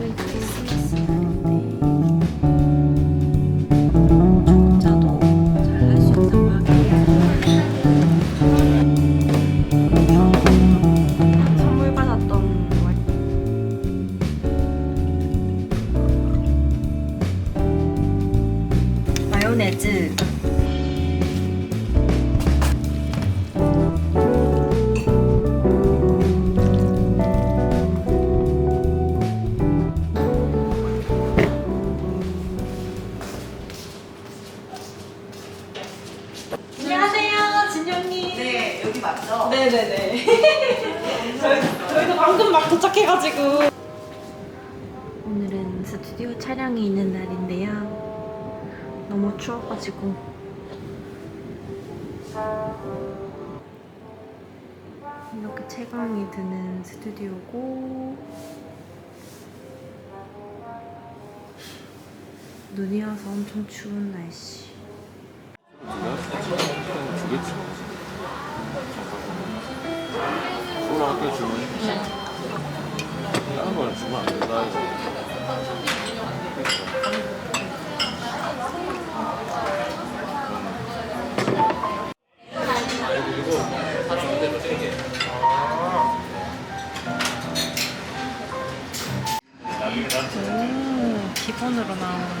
嗯。 진영님. 네, 여기 맞죠? 네네네. 저희, 저희도 방금 막 도착해가지고. 오늘은 스튜디오 촬영이 있는 날인데요. 너무 추워가지고. 이렇게 채광이 드는 스튜디오고. 눈이 와서 엄청 추운 날씨. 소라 학교 주면 다른 거는 주면 안 된다 이거. 오, 기본으로 나오는.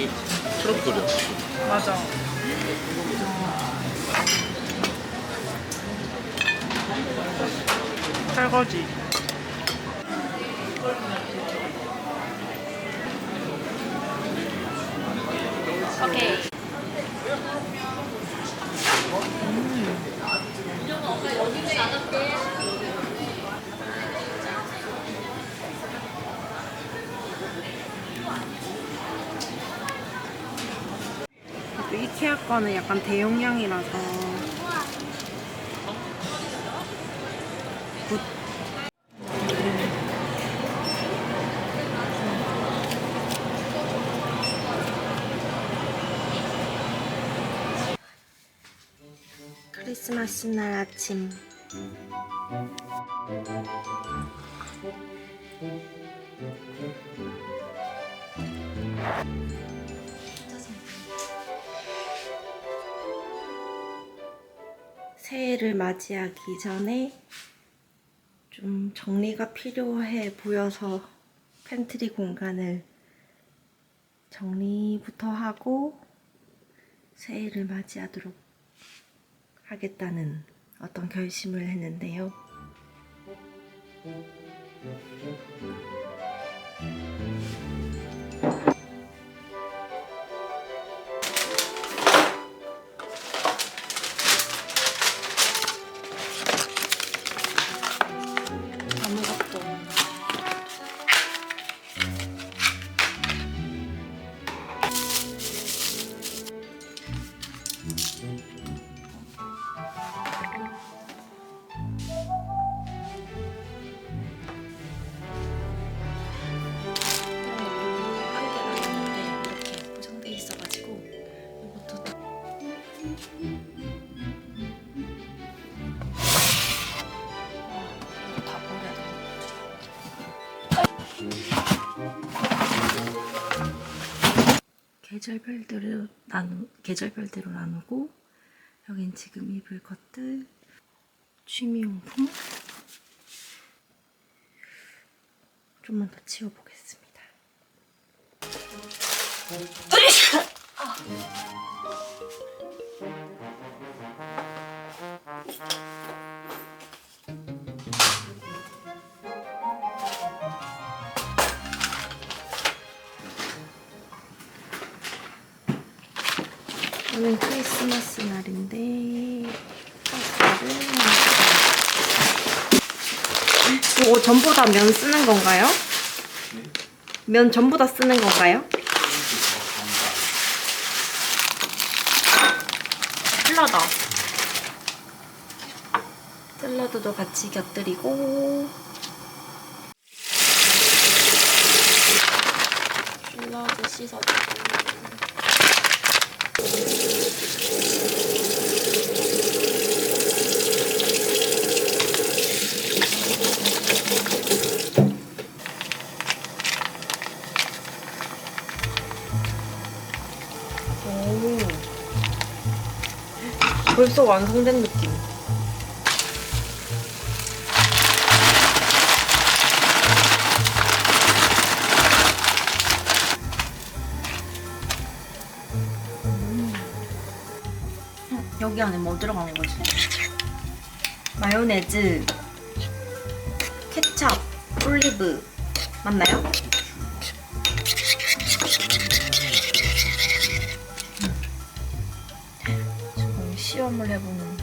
이게 트러플이야. 맞아. 설거지. 오케이. 또 이케 아 거는 약간 대용량이라서 굿. 크리스마스 날 아침 새해를 맞이하기 전에 좀 정리가 필요해 보여서 팬트리 공간을 정리부터 하고 새해를 맞이하도록 하겠다는 어떤 결심을 했는데요. 계절별대로 나누 계절별대로 나누고 여긴 지금 입을 것들 취미용품 좀만 더 치워보겠습니다. 오늘 크리스마스 날인데 파스타를 만들어요. 이거 전부 다 면 쓰는 건가요? 면 전부 다 쓰는 건가요? 샐러드. 샐러드도 같이 곁들이고 샐러드 씻어주고 벌써 완성된 느낌. 음. 여기 안에 뭐 들어가는 거지? 마요네즈, 케찹, 올리브 맞나요? 시험을 해보는.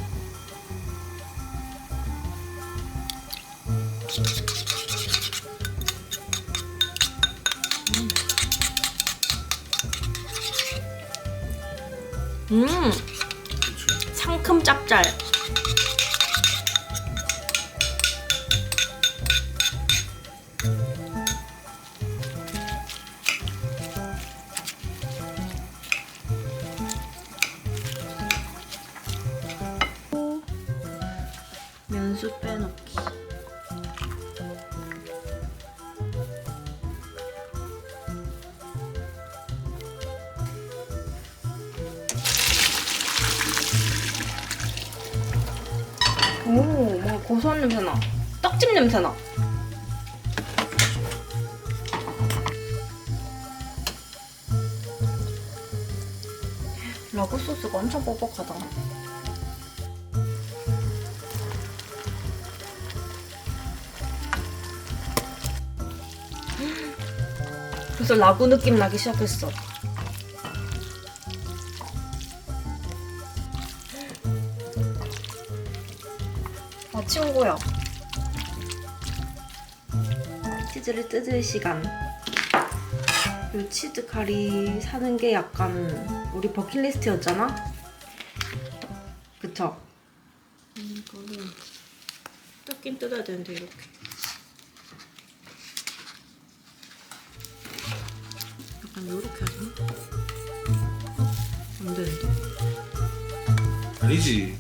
음, 상큼 짭짤. 면수 빼놓기. 오, 뭔가 고소한 냄새 나. 떡집 냄새 나. 라구 소스가 엄청 뻑뻑하다. 벌써 라구 느낌 나기 시작했어. 아, 친구야. 치즈를 뜯을 시간. 이 치즈 카리 사는 게 약간 우리 버킷리스트였잖아? 그쵸? 이거는 뜯긴 뜯어야 되는데, 이렇게. 요렇게 하지? 안 되는데? 아니지.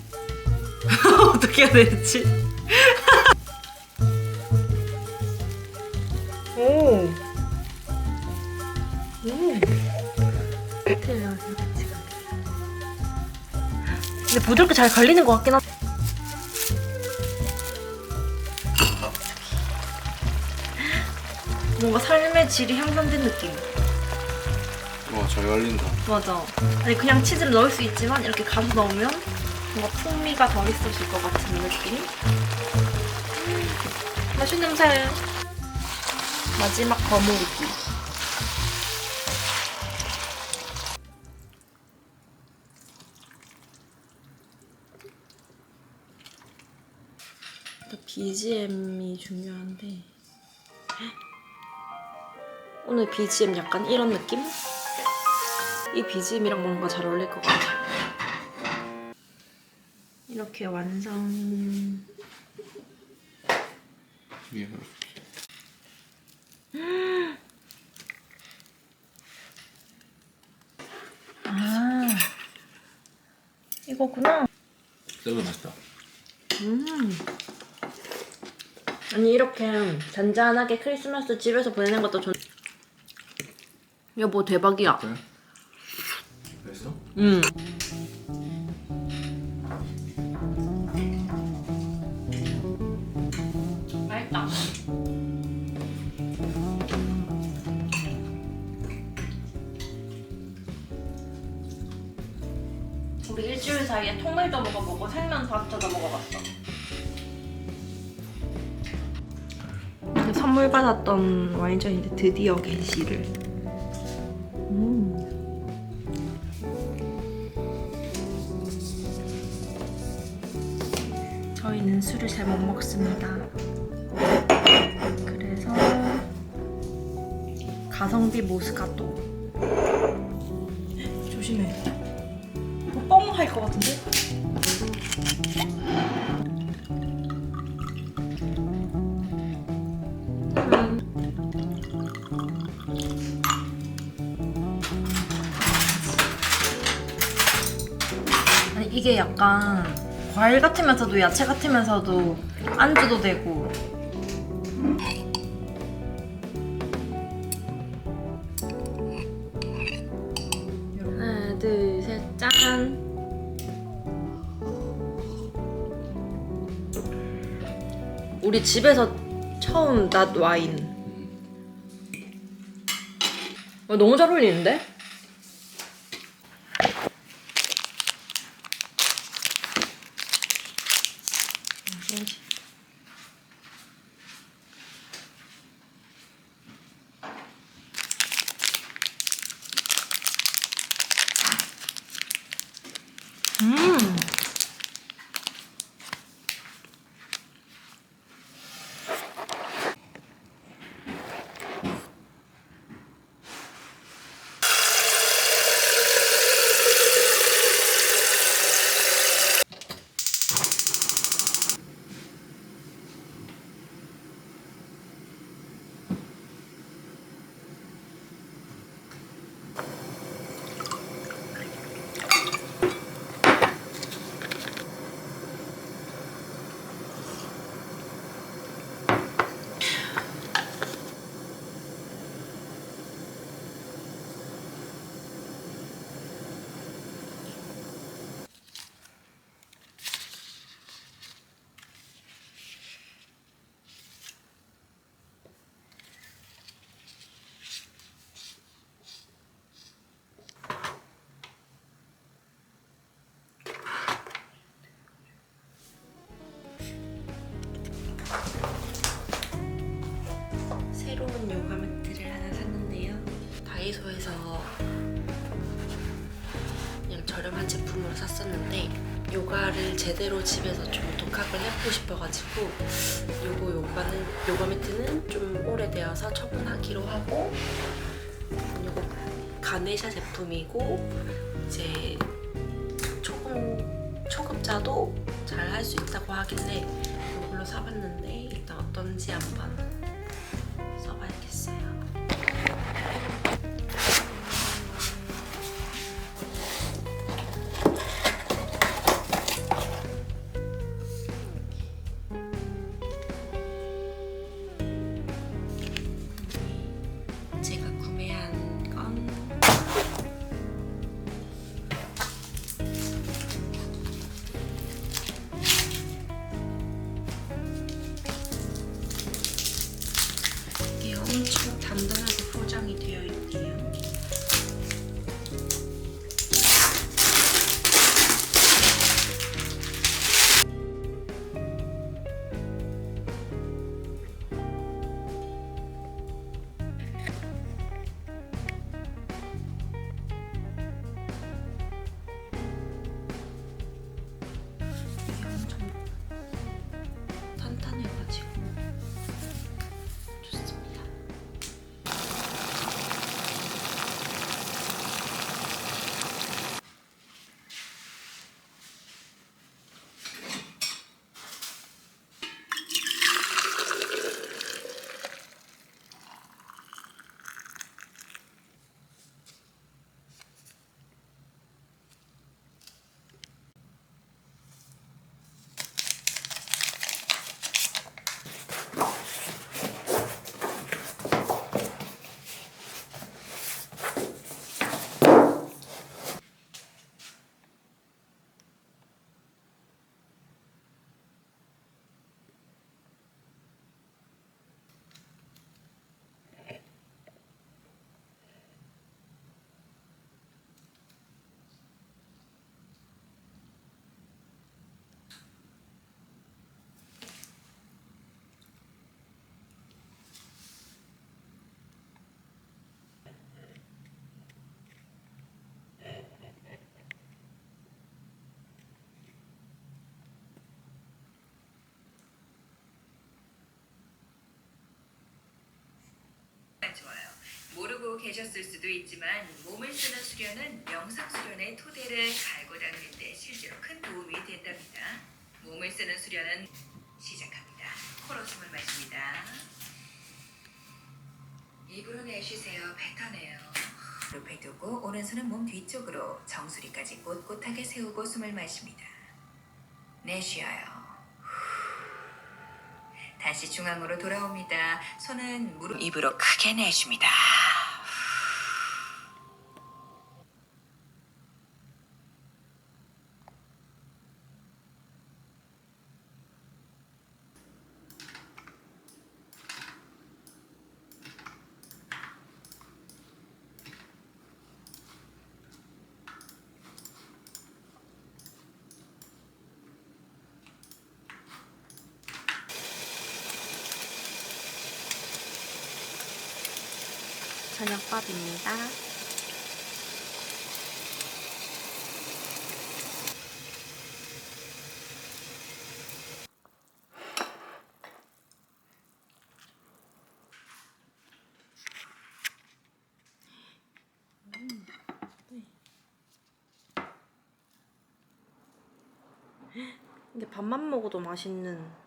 어떻게 해야 되지? 오. 오. 근데 부드럽게 잘 갈리는 것 같긴 하. 뭔가 삶의 질이 향상된 느낌. 와, 잘 열린다. 맞아. 아니 그냥 치즈를 넣을 수 있지만 이렇게 가서 넣으면 뭔가 풍미가 더 있어질 것 같은 느낌. 음, 맛있는 냄새. 마지막 거무르기. BGM이 중요한데 오늘 BGM 약간 이런 느낌? 이 BGM이랑 뭔가 잘 어울릴 것 같아. 이렇게 완성. 위에 아, 이거구나. 샐러드 맛있다. 음. 아니 이렇게 잔잔하게 크리스마스 집에서 보내는 것도 좋. 여보 대박이야. 그래? 음. 맛있다. 우리 일주일 사이에 통밀도 먹어보고 생면 사업자도 먹어봤어. 선물 받았던 와인잔인데 드디어 게시를. 잘 못 먹습니다. 그래서 가성비 모스카토. 조심해. 뻥할 것 같은데? 아니 이게 약간 과일 같으면서도 야채 같으면서도 안주도 되고. 하나 둘셋짠. 우리 집에서 처음 낫 와인 어, 너무 잘 어울리는데? 제대로 집에서 좀 독학을 해보고 싶어가지고 요거 요가는 요가 매트는 좀 오래되어서 처분하기로 하고 요거 가네샤 제품이고 이제 초급 초급자도 잘 할 수 있다고 하길래 이걸로 사봤는데 일단 어떤지 한번 모르고 계셨을 수도 있지만 몸을 쓰는 수련은 명상 수련의 토대를 갈고 닦는 데 실제로 큰 도움이 된답니다. 몸을 쓰는 수련은 시작합니다. 코로 숨을 마십니다. 입으로 내쉬세요. 뱉어내요. 옆에 두고 오른손은 몸 뒤쪽으로 정수리까지 꼿꼿하게 세우고 숨을 마십니다. 내쉬어요. 다시 중앙으로 돌아옵니다. 손은 무릎 입으로 크게 내쉽니다. 저녁밥입니다. 이게 밥만 먹어도 맛있는